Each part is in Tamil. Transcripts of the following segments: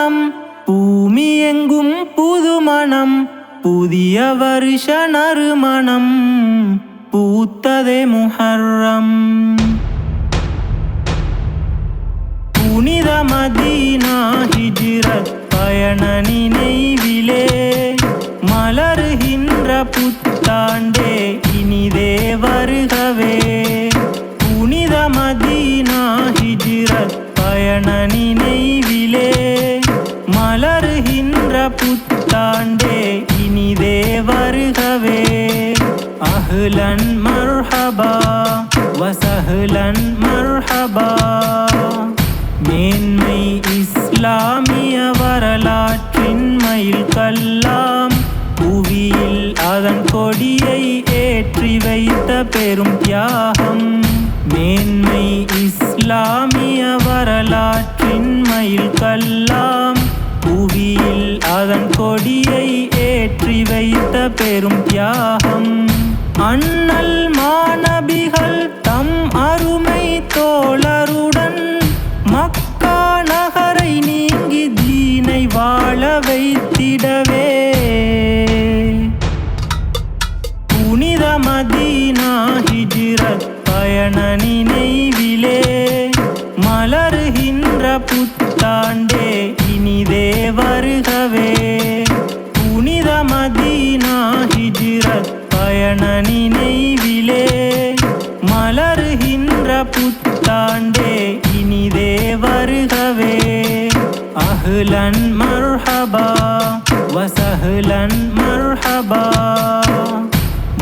மனம் பூமி எங்கும் புது மனம் புதிய வருஷ நறுமணம் பூத்ததே முஹர்ரம். புனித மதீனா ஹிஜிரத் பயண நினைவிலே மலருகின்ற புத்தாண்டே இனிதே அஹ்லன் மர்ஹபா வசஹ்லன் மர்ஹபா மேன்மை இஸ்லாமிய வரலாற்றின் மயில் கல்லாம் புவியில் அதன் கொடியை ஏற்றி வைத்த பெரும் தியாகம் மேன்மை இஸ்லாமிய வரலாற்றின் மயில் கல்லாம் புவியில் அதன் கொடியை ஏற்றி வைத்த பெரும் தியாகம் அண்ணல் மாணபிகள் தம் அருமை தோழருடன் அஹ்லன் மர்ஹபா வசஹ்லன் மர்ஹபா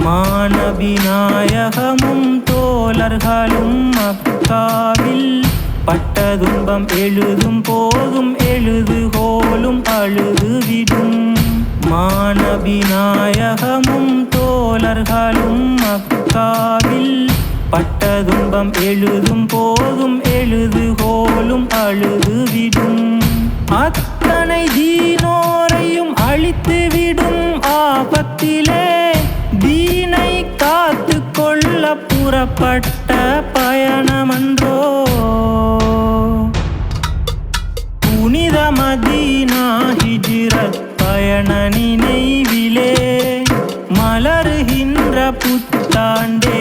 மானபிநாயகமும் தோழர்களும் மக்காவில். பட்ட துன்பம் எழுதும் போதும் எழுதுகோலும் அழுதுவிடும் மாணவிநாயகமும் தோழர்களும் மக்காவில். பட்ட துன்பம் எழுதும் போதும் எழுதுகோலும் அழுதுவிடும் அத்தனை தீனோரையும் அழித்து விடும் ஆபத்திலே தீனை காத்து கொள்ள புறப்பட்ட பயணமன்றோ? புனித மதீனா ஹிஜ்ரத் பயண நினைவிலே மலருகின்ற புத்தாண்டே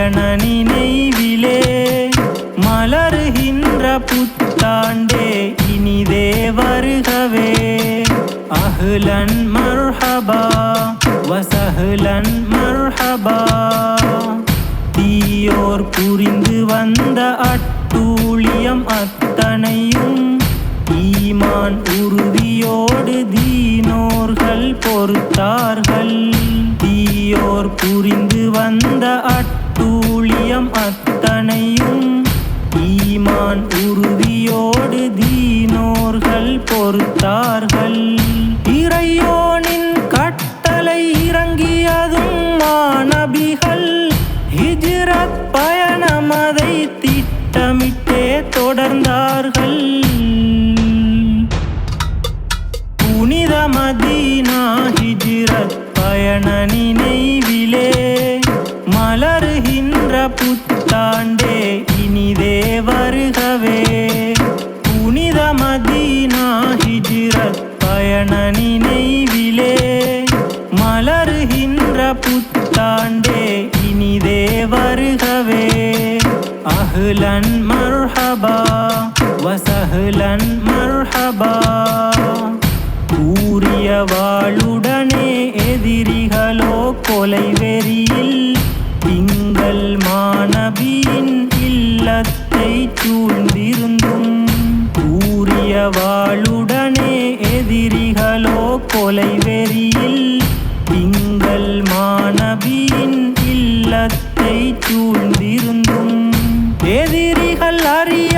பயண நினைவிலே மலருகின்ற புத்தாண்டே இனிதே வருகவே. அஹ்லன் மர்ஹபா வசஹ்லன் மர்ஹபா. தீயோர் புரிந்து வந்த அட்டூழியம் அத்தனையும் ஈமான் உறுதியோடு தீனோர்கள் பொறுத்தார்கள். தீயோர் புரிந்து வந்த அட் பயம் அத்தனையும் ஈமான் உறுதியோடு தீனோர்கள் பொறுத்தார்கள். இறையோனின் கட்டளை இறங்கியதும் மாணபிகள். ஹிஜ்ரத் பயணமதை திட்டமிட்டே தொடர்ந்தார்கள். புனித மதீனா ஹிஜ்ரத் பயண நினைவிலே புத்தாண்டே இனிதே வருகவே. புனித மதீனா ஹிஜ்ரத் பயண நினைவிலே மலருகின்ற புத்தாண்டே இனிதே வருகவே. அஹ்லன் மர்ஹபா வசஹ்லன் மர்ஹபா. கூறிய வாளுடனே எதிரிகளோ கொலை வெறியில் திங்கள் சூழ்ந்திருந்தும் கூறிய வாளுடனே எதிரிகளோ கொலை வெறியில் திங்கள் மாணவியின் இல்லத்தை சூழ்ந்திருந்தும் எதிரிகள் அறிய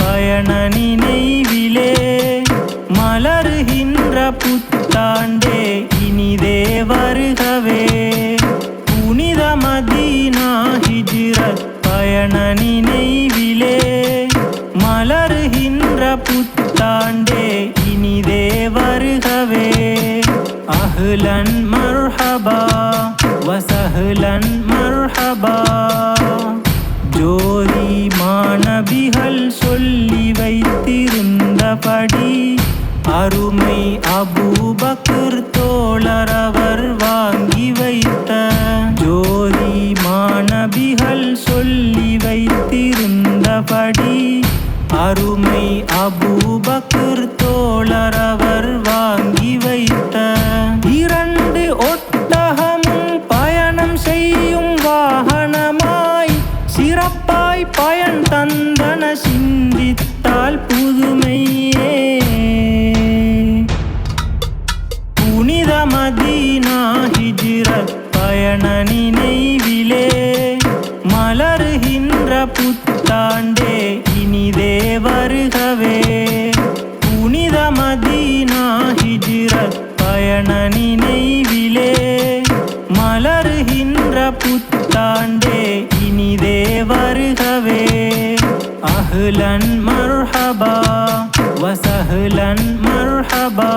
பயண நினைவிலே மலருகின்ற புத்தாண்டே இனிதே வருகவே. புனித மதீனா ஹிஜிரத் பயண நினைவிலே மலருகின்ற புத்தாண்டே இனிதே வருகவே. அஹ்லன் மர்ஹபா வசஹ்லன் மர்ஹபா படி அருமை அபு பயண நினைவிலே மலருகின்ற புத்தாண்டே இனிதே வருகவே. அஹ்லன் மர்ஹபா வசஹ்லன் மர்ஹபா.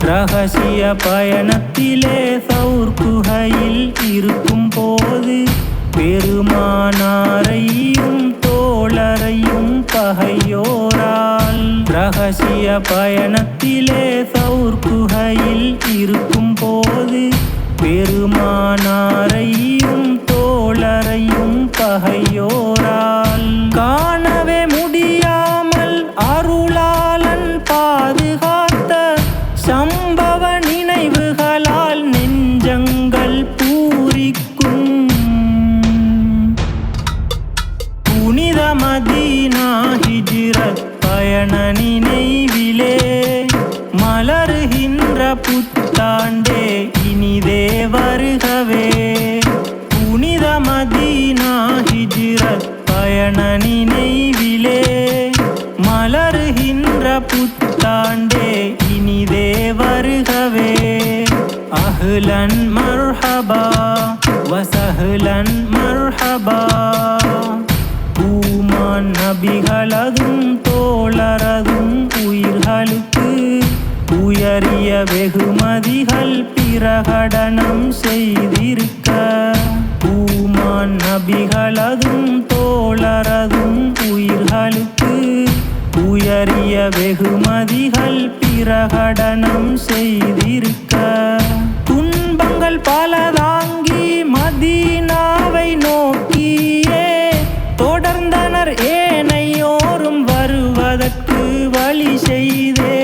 ரகசிய பயணத்திலே சௌர் குகையில் இருக்கும் போது பெருமானாரையும் தோழரையும் பகையோ ரகசிய பயணத்திலே சௌர் குகையில் இருக்கும் போது பெருமானாரையும் தோழரையும் பகையோரால் காணவே முடியாமல் அருளாளன் பாதுகாத்த சம்பவ நினைவுகளால் நெஞ்சங்கள் பூரிக்கும். புனிதமதி மதீனா பயண நினைவிலே மலருகின்ற புத்தாண்டே இனிதே வருகவே. புனித மதீனா ஹிஜிரத் பயண நினைவிலே மலருகின்ற புத்தாண்டே இனிதே வருகவே. அஹ்லன் மர்ஹபா வசஹ்லன் மர்ஹபா. நான் நபிகளதும் தோழரதும் உயிர்களுக்கு உயரிய வெகுமதிகள் பிரகடனம் செய்திருக்க. பூமான் நபிகளதும் தோழரதும் உயிர்களுக்கு உயரிய வெகுமதிகள் பிரகடனம் செய்திருக்க. துன்பங்கள் பல செய்தே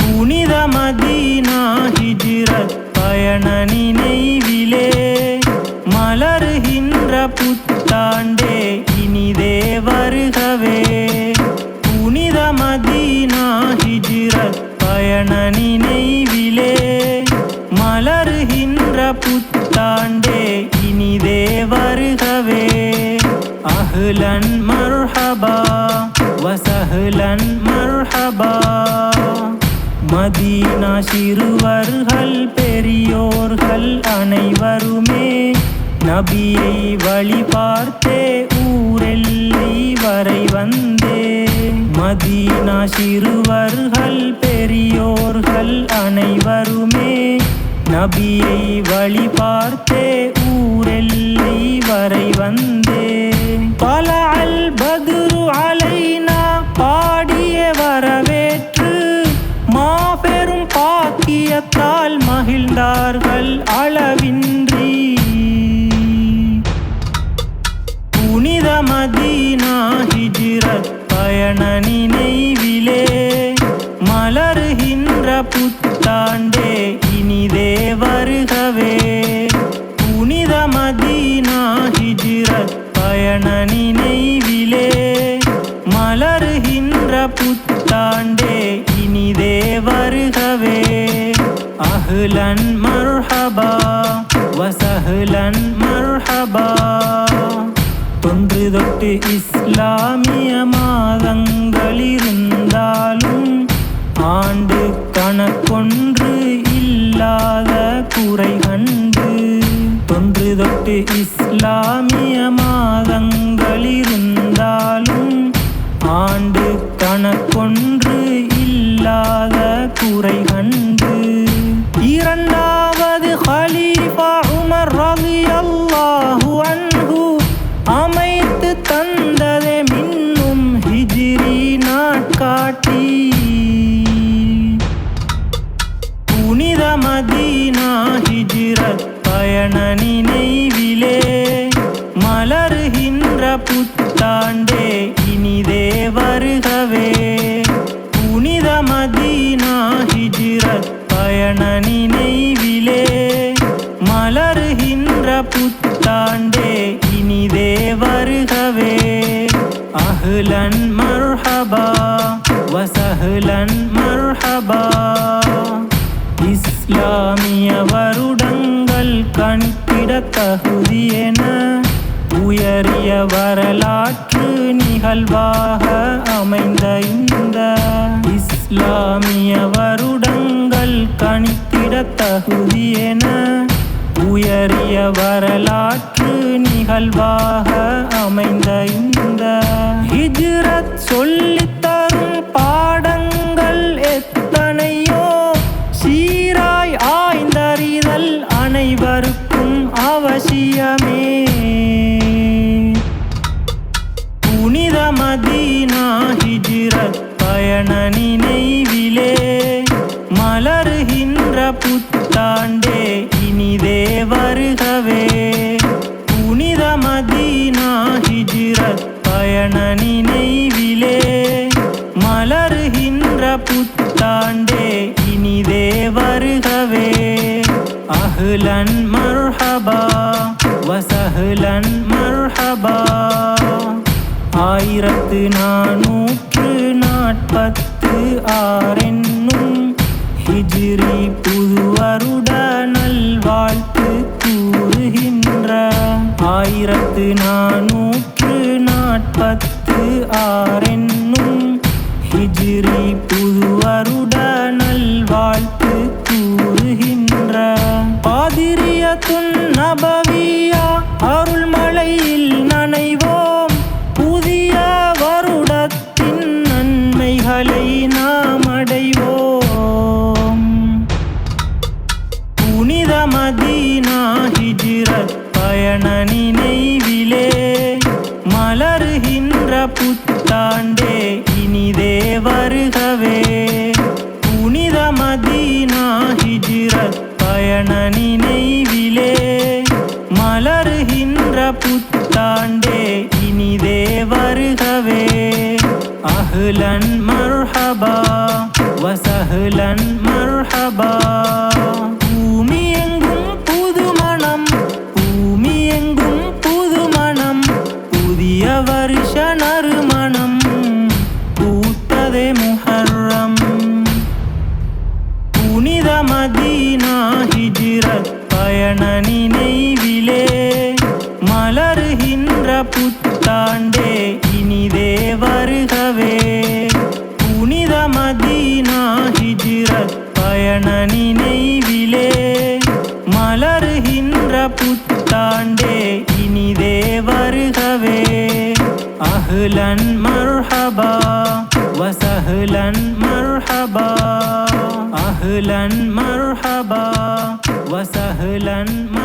புனித மதீனா ஹிஜிரத் பயண நினைவிலே மலருகின்ற புத்தாண்டே இனிதே வருகவே. புனித மதீனா ஹிஜிரத் பயண நினைவிலே மலருகின்ற புத்தாண்டே இனிதே வருகவே. அஹ்லன் மர்ஹபா வசஹ்லன் மர்ஹபா மதீனா சிறுவர்கள் பெரியோர்கள் அனைவருமே நபியை வழி பார்த்தே ஊரெல்லை வரை வந்தே மதீனா சிறுவர்கள் பெரியோர்கள் அனைவருமே நபியை வழி பார்த்தே ஊரெல்லை வரை வந்தே பல அலைனா பாடிய வரவேற்று மாபெரும் பாக்கியத்தால் மகிழ்ந்தார்கள் அளவின்றி. புனித மதீனா ஹிஜிரத் பயண நினைவிலே மலருகின்ற புத்தாண்டே இனிதே வருகவே. புனித மதீனா ஹிஜிரத் பயண நினை அஹ்லன் மர்ஹபா வசஹ்லன் மர்ஹபா தொன்று தொட்டு இஸ்லாமிய மாதங்களிருந்தாலும் ஆண்டு கணக்கொன்று இல்லாத குறை கண்டு தொன்று தொட்டு இஸ்லாமிய மாதங்களிருந்தாலும் ஆண்டு கணக்கொன்று இல்லாத குறை கண்டு புத்தாண்டே இனிதே வருகவே. புனித மதீனா ஹிஜிரத் பயண நினைவிலே. மலருகின்ற புத்தாண்டே இனிதே வருகவே. அஹ்லன் மர்ஹபா வசஹ்லன் மர்ஹபா. இஸ்லாமிய வருடங்கள் கண்கிட தகுதியென உயரிய வரலாற்று நிகழ்வாக அமைந்த இந்த இஸ்லாமிய வருடங்கள் கணித்திட தகுதி என உயரிய வரலாற்று நிகழ்வாக அமைந்த இந்த ஹிஜ்ரத் சொல்லித்தரும் பாடங்கள் பயண நினைவிலே மலருகின்ற புத்தாண்டே இனிதே வருகவே. புனித மதீனா ஹிஜிரத் பயண நினைவிலே மலருகின்ற புத்தாண்டே இனிதே வருகவே. அஹ்லன் மர்ஹபா வசஹ்லன் மர்ஹபா. ஆயிரத்து நானூற்று ஆரென்னும் ஹிஜிரி புது வருட நல்வாழ்த்து கூறுகின்ற ஆயிரத்து நானூற்று நாற்பத்து ஆரென் ஹிஜ்ரத் பயண நினைவிலே மலருகின்ற புத்தாண்டே இனிதே வருகவே. புனித மதீனா ஹிஜ்ரத் பயண நினைவிலே மலருகின்ற புத்தாண்டே இனிதே வருகவே. அஹ்லன் மர்ஹபா வசஹ்லன் மர்ஹபா. ஹிஜ்ரத் பயண நினைவிலே மலருகின்ற புத்தாண்டே இனிதே வருகவே. அஹ்லன் மர்ஹபா வசஹ்லன் மர்ஹபா. அஹ்லன் மர்ஹபா வசஹ்லன் மர்ஹபா